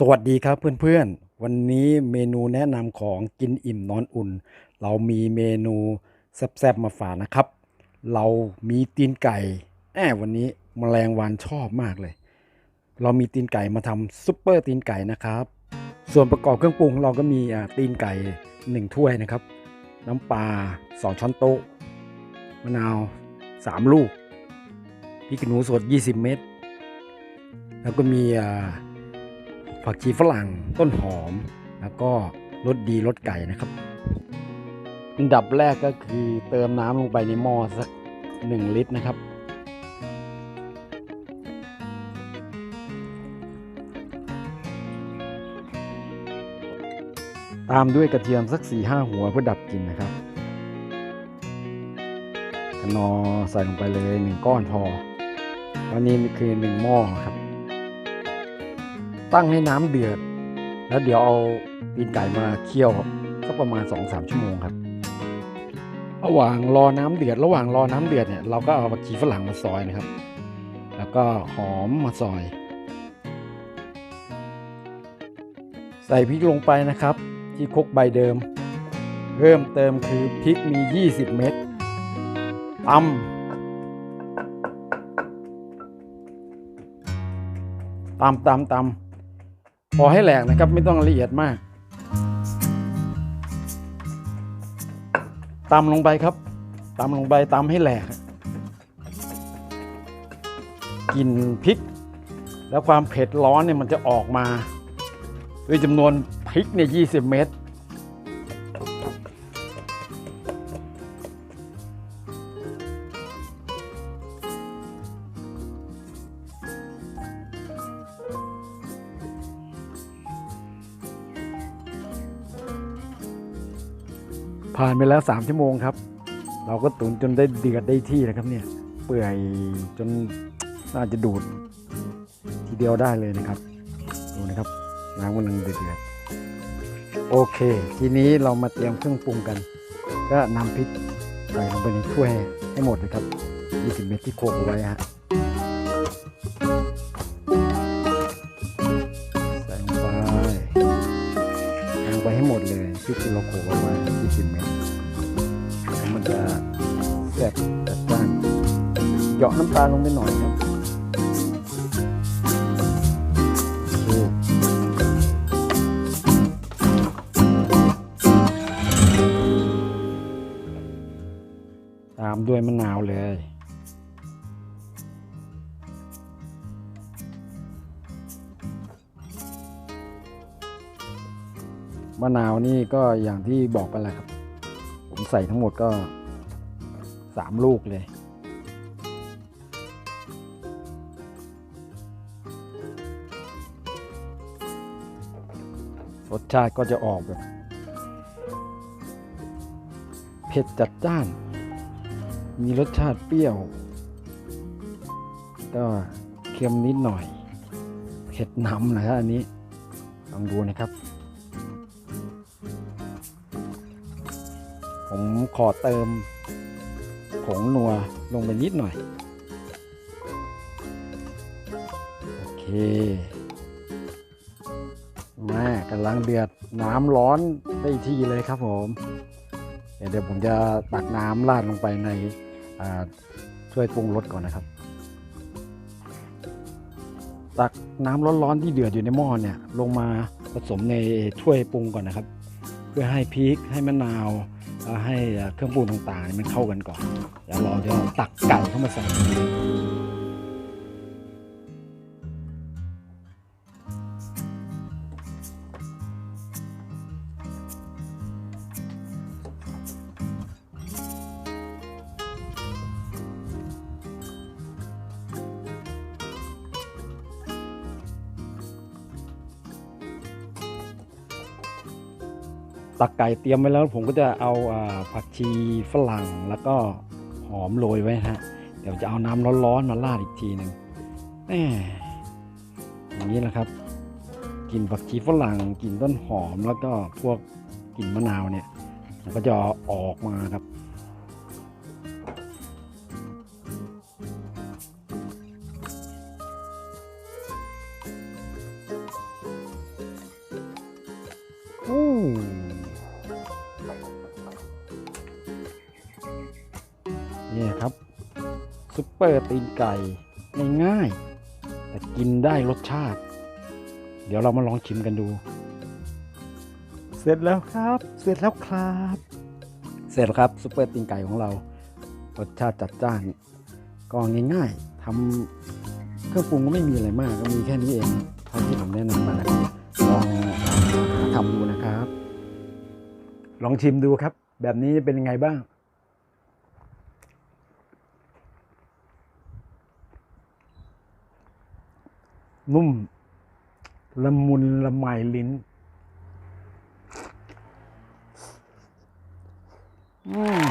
สวัสดีครับเพื่อนๆ วันนี้เมนูแนะนำของกินอิ่มนอนอุ่น เรามีเมนูแซ่บๆมาฝากนะครับ เรามีตีนไก่แอบวันนี้มแมลงวันชอบมากเลย เรามีตีนไก่มาทำซุปเปอร์ตีนไก่นะครับ ส่วนประกอบเครื่องปรุงเราก็มีตีนไก่หนึ่งถ้วยนะครับ น้ำปลาสองช้อนโต๊ะมะนาวสามลูกพริกขี้หนูสด 20 เม็ดแล้วก็มีอ่า ผักชีฝรั่งต้นหอม แล้วก็รสดีรสไก่นะครับ อันดับแรกก็คือเติมน้ำลงไปในหม้อสักหนึ่งลิตรนะครับ ตามด้วยกระเทียมสัก4ี่ห้าหัวเพื่อดับกลิ่นนะครับกระนอใส่ลงไปเลยหนึ่งก้อนพอวันนี้คือหนึ่งหม้อครับ ตั้งให้น้ำเดือด แล้วเดี๋ยวเอาตีนไก่มาเคี่ยวสักประมาณ 2-3 ชั่วโมงครับ ระหว่างรอน้ำเดือด ระหว่างรอน้ำเดือดเนี่ยเราก็เอาผักชีฝรั่งมาซอยนะครับ แล้วก็หอมมาซอย ใส่พริกลงไปนะครับ ที่คกใบเดิม เพิ่มเติมคือพริกมี 20 เม็ดตำตำตำตำ พอให้แหลกนะครับไม่ต้องละเอียดมากตำลงไปครับตำลงไปตำให้แหลกกลิ่นพริก แล้วความเผ็ดร้อนเนี่ยมันจะออกมา ด้วยจำนวนพริกเนี่ย20เม็ด ผ่านไปแล้ว 3 ชั่วโมงครับ เราก็ตุ๋นจนได้เดือดได้ที่นะครับเนี่ยเปื่อยจนน่าจะดูดทีเดียวได้เลยนะครับ ดูนะครับน้ำกำลังเดือดโอเค ทีนี้เรามาเตรียมเครื่องปรุงกัน ก็นำพริกใส่ลงไปในถ้วยให้หมดเลยครับ 20 เม็ดที่โขลกเอาไว้ฮะใส่ลงไปลงไปให้หมดเลยพริกที่เราโขลกเอาไว้20เม็ด แซ่บจัดจ้านเหยาะน้ำตาลลงไปหน่อยครับตามด้วยมะนาวเลย มะนาวนี่ก็อย่างที่บอกไปแหละครับ ผมใส่ทั้งหมดก็ สามลูกเลย รสชาติก็จะออกแบบ เผ็ดจัดจ้าน มีรสชาติเปรี้ยว ก็เค็มนิดหน่อย เผ็ดนำนะครับอันนี้ ลองดูนะครับผมขอเติม ผงนัวลงไปนิดหน่อย โอเค มากำลังเดือดน้ำร้อนได้ที่เลยครับผม เดี๋ยวผมจะตักน้ำราดลงไปในช่วยปรุงรสก่อนนะครับ ตักน้ำร้อนๆที่เดือดอยู่ในหม้อเนี่ย ลงมาผสมในถ้วยปรุงก่อนนะครับ เพื่อให้พริกให้มะนาว แล้วให้เครื่องปรุงต่างๆ มันเข้ากันก่อนเดี๋ยวเราจะตักไก่เข้ามาใส่ ตักไก่เตรียมไว้แล้วผมก็จะเอาอผักชีฝรั่งแล้วก็หอมโรยไว้ฮะ เดี๋ยวจะเอาน้ำร้อนๆมาราดอีกทีหนึ่งแหมอย่างนี้แหละครับกลิ่นผักชีฝรั่งกลิ่นต้นหอมแล้วก็พวกกลิ่นมะนาวเนี่ยมันก็จะออกมาครับพนี่ ซุปเปอร์ตีนไก่ง่ายๆแต่กินได้รสชาติ เดี๋ยวเรามาลองชิมกันดู เสร็จแล้วครับ เสร็จแล้วครับ เสร็จแล้วครับซุปเปอร์ตีนไก่ของเรารสชาติจัดจ้านก็ง่ายๆทำเครื่องปรุงก็ไม่มีอะไรมากก็มีแค่นี้เองเท่าที่ผมแนะนำมานะครับลองหาทำดูนะครับ ลองชิมดูครับ แบบนี้เป็นยังไงบ้าง นุ่ม ละมุนละไมลิ้น อืม